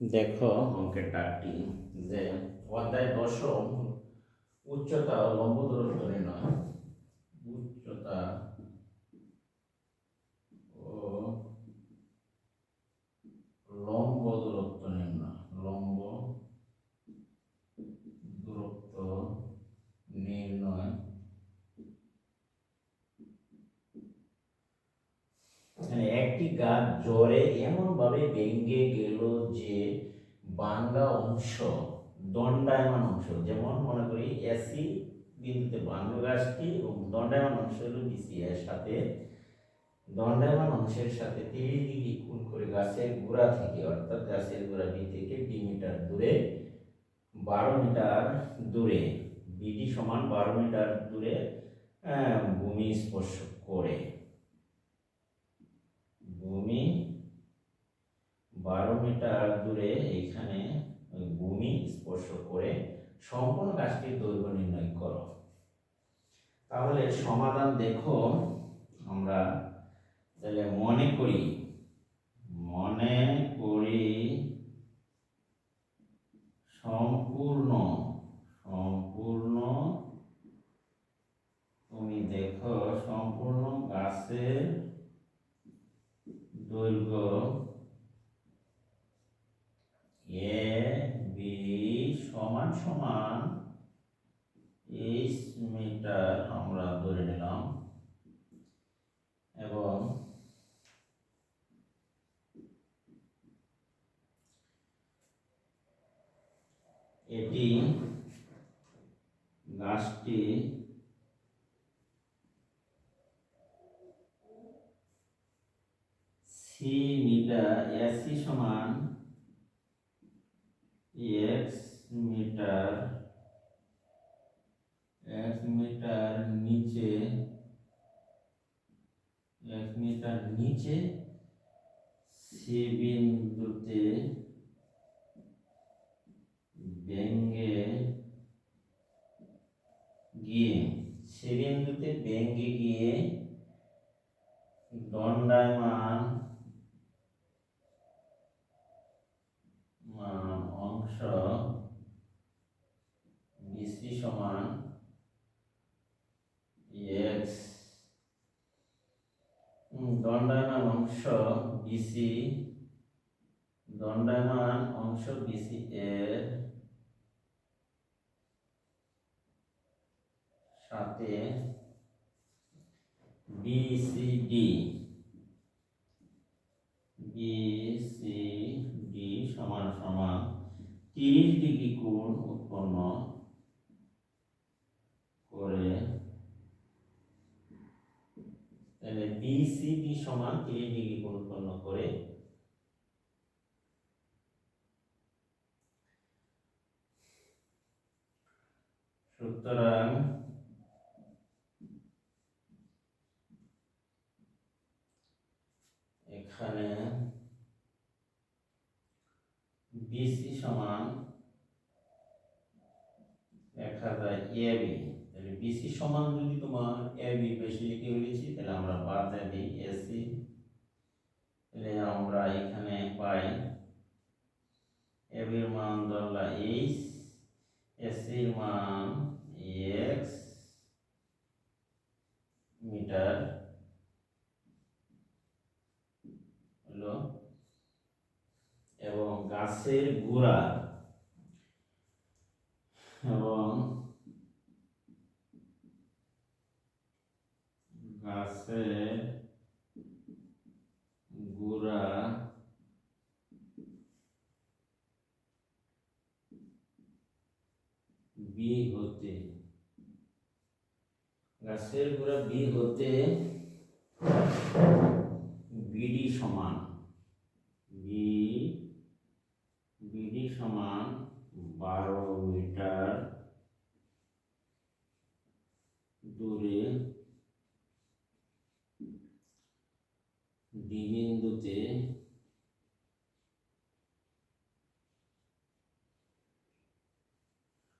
দেখো অঙ্কের টাকটি যে অধ্যায় দশম উচ্চতা লম্ব দূরত্ব নির্ণয়। উচ্চতা ও লম্ব দূরত্ব নির্ণয় লম্ব দূরত্ব নির্ণয় মানে একটি গাছ জ্বরে এমন ভাবে ভেঙে গেল যে বাঙ্গা অংশ, দণ্ডায়মান অংশ, যেমন মনে করি এসি বিন্দুতে বাঙ্গা গাছটি এবং দণ্ডায়মান অংশ হলো বিসি এর সাথে। দণ্ডায়মান অংশের সাথে তিরিশ ডিগ্রি কোণ করে গাছের গোড়া থেকে, অর্থাৎ গাছের গোড়া বি থেকে বি মিটার দূরে, বারো মিটার দূরে বিডি সমান বারো মিটার দূরে ভূমি স্পর্শ করে। ভূমি বারো মিটার দূরে এখানে ভূমি স্পর্শ করে সম্পূর্ণ গাছটির দৈর্ঘ্য নির্ণয় করো। তাহলে সমাধান দেখো। আমরা তাহলে মনে করি মনে করি সম্পূর্ণ সম্পূর্ণ তুমি দেখো সম্পূর্ণ গাছের দৈর্ঘ্য এ বি সমান সমান এইচ মিটার আমরা ধরে নিলাম। এবং এটি গাছটি সি মিটার এসি সমান এক্স মিটার মিটার নিচে এক মিটার নিচে সি বিন্দুতে ব্যঙ্গে গিয়ে সে বিন্দুতে ব্যঙ্গে গিয়ে দণ্ডায়মান মান অংশ বিসি সমান এক্স দণ্ডায়মান অংশ বিসি দণ্ডায়মান অংশ বিসি এর সাথে বিসিডি বিসিডি সমান সমান তিরিশ ডিগ্রি কোণ উৎপন্ন করে, তাহলে বিসিডি সমান তিরিশ ডিগ্রি কোণ উৎপন্ন করে সুতরাং এখানে বিসি সমান দেখা যায় এবি তাহলে বিসি সমান যদি তোমার এবি বেশি লিখে ফেলেছি, তাহলে আমরা বাদ দিয়ে এসি তাহলে আমরা এখানে পাই এবির মান ধরলা এইচ এসির মান এক্স মিটার হলো এবং গাছের গোড়া এবং গাছের গোড়া বি হতে, গাছের গোড়া বি হতে বিডি সমান, বি সমান বারো মিটার দূরে ডি বিন্দুতে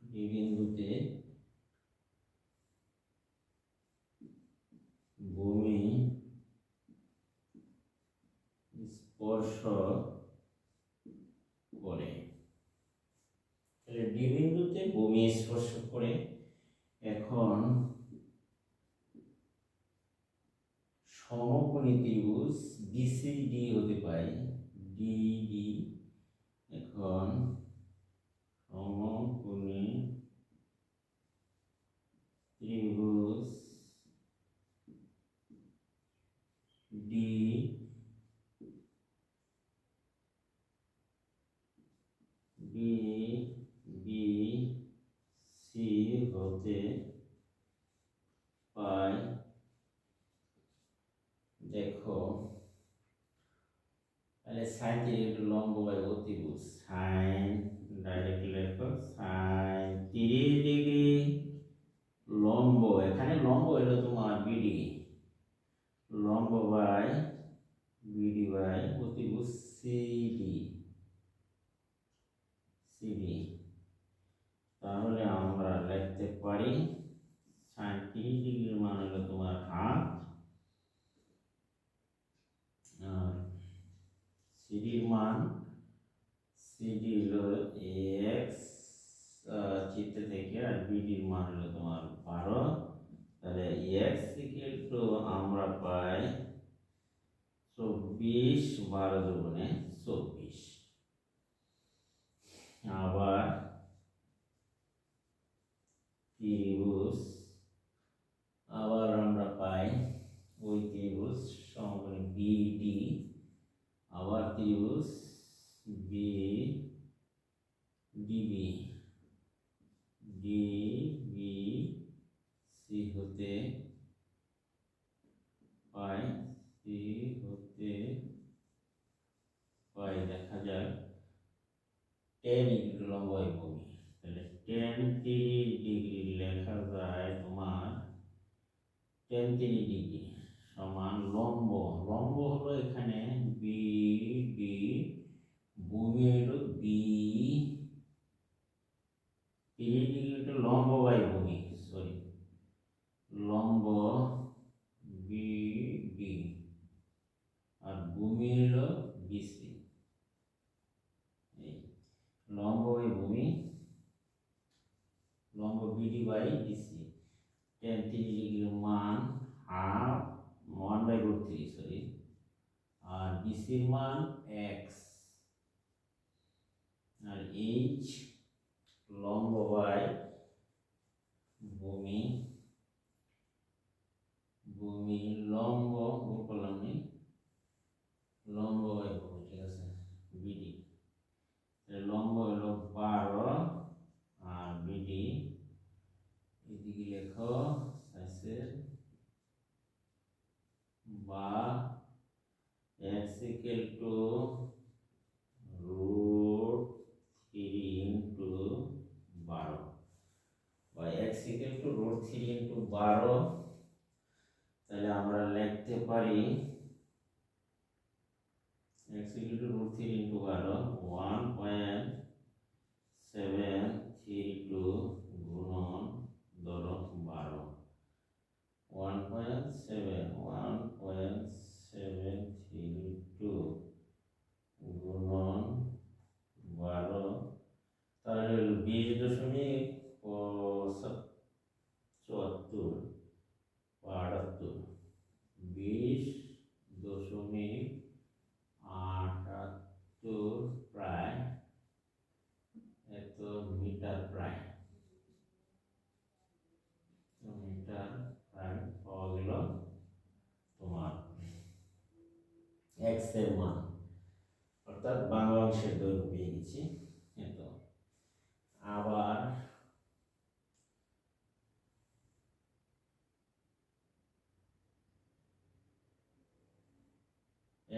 ডি বিন্দুতে ভূমি স্পর্শ করে তাহলে ডি বিন্দুতে ভূমি স্পর্শ করে এখন সমকোণী ত্রিভুজ ডিসিডি হতে পারে। ডিডি এখন সমকোণী ত্রিভুজ ডি বি বি সি হতে পাই দেখো, তাহলে সাইন একটু লম্ব বাই অতিভুজ সাইন ডাইরেক্ট লেখো সাইন তিরিশ ডিগ্রি লম্ব। এখানে লম্ব হলো তোমার বিডি লম্ব বাই বিডি বাই অতিভুজ সিডি সিডি তাহলে আমরা লিখতে পারি সাইন তিরিশ ডিগ্রির মান হলো তোমার হাফ আর সিডির মান সিডি হলো এক্স চিত্র থেকে আর বিডির মান হলো তোমার বারো। তাহলে এক্স ইকুয়াল টু আমরা পাই চব্বিশ বারো দুগুণে চব্বিশ। আবার ত্রিভুজ আবার আমরা পাই ওই ত্রিভুজ সমকোণী বিডি আবার ত্রিভুজ বি ডিবি ডিবি সি হতে পাই সি হতে পাই দেখা যাক। টেন ইকুয়াল লম্ব ভূমি তাহলে টেন তিরিশ ডিগ্রি লেখা যায় তোমার টেন তিরিশ ডিগ্রি সমান লম্ব। লম্ব হলো এখানে বি ডি ভূমি হলো বি তিরিশ ডিগ্রি হলো লম্ব বাই ভূমি সরি লম্ব বি ডি আর ভূমি হলো বিসি এই লম্ব বাই ভূমি লম্ব বিডি বাই ডিসি টেন তিরিশ ডিগ্রির মান half one by root three sorry আর বিসির মান এক্স আর এইচ লম্ব বাই ভূমি ভূমি লম্ব ভুল করলাম নি লম্ব বাই ভূমি, ঠিক আছে? বিডি লম্ব হলো বারো আর বিডি এদিকে লেখো x equal to root 3 into 1.7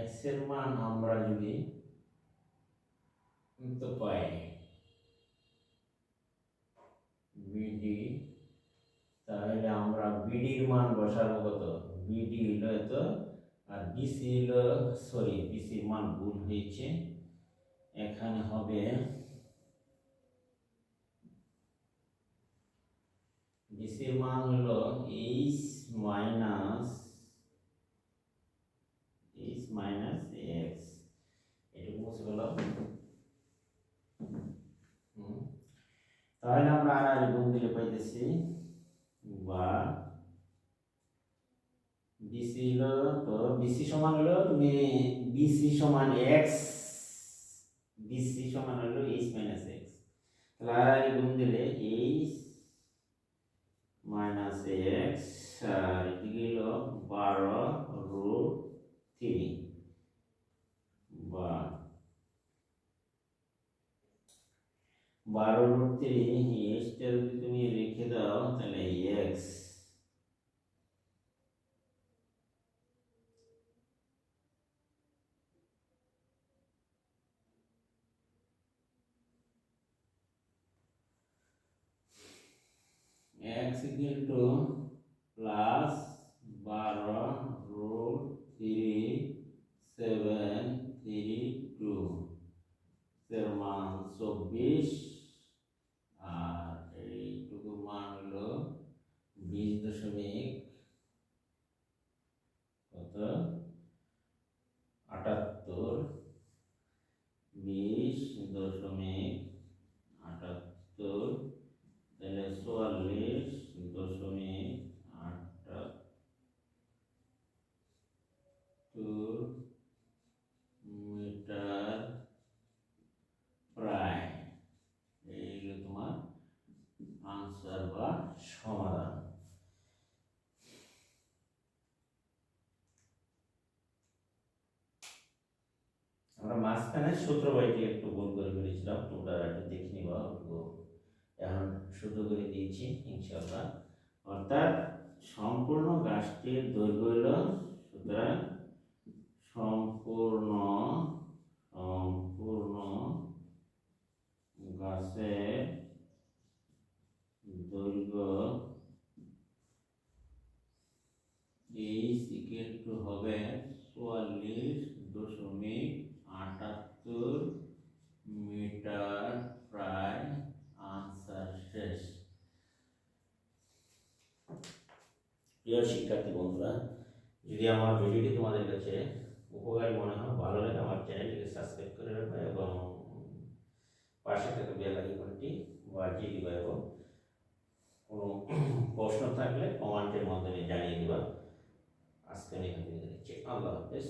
এক্সের মান আমরা যদি তো পাই বিডি তাহলে আমরা বিডির মান বসাবো কত? বিডি হলো এত, আর বিসি হলো সরি বিসির মান ভুল হয়েছে। এখানে হবে বিসির মান হলো এইচ মাইনাস মাইনাস এক্স এটুকু মুছে গেল। তাহলে আমরা আর গুণ দিলে পাইতেছি বা বিসি হলো তো বিসি সমান হলো তুমি বিসি সমান এক্স বিসি সমান হলো এইচ মাইনাস এক্স তাহলে আর আর গুণ দিলে এইচ মাইনাস এক্স আর এদিকে হলো বারো রুট থ্রি বা বারো তুমি রেখে দাও তাহলে X x equal to plus 12 root 3 আমরা মাঝখানে সূত্র বইটি একটু ভুল করে ফেলেছিলাম। তোমরা একটু দেখে নিবা এখন শুদ্ধ করে দিয়েছি, ইনশাআল্লাহ। অর্থাৎ সম্পূর্ণ গাছটির দৈর্ঘ্য হল, সুতরাং সম্পূর্ণ সম্পূর্ণ গাছের দৈর্ঘ্য এইচ ইকুয়াল টু হবে বন্ধুরা, যদি আমার ভিডিওটি তোমাদের কাছে উপকারী মনে হয়, ভালো লাগে, আমার চ্যানেলটিকে সাবস্ক্রাইব করে রাখবে এবং পাশে থাকা বেল আইকনটি বাজিয়ে দিবা এবং কোনো প্রশ্ন থাকলে কমেন্টের মাধ্যমে জানিয়ে দিবা। আজকে আমি এখান থেকে আল্লাহ হাফেজ।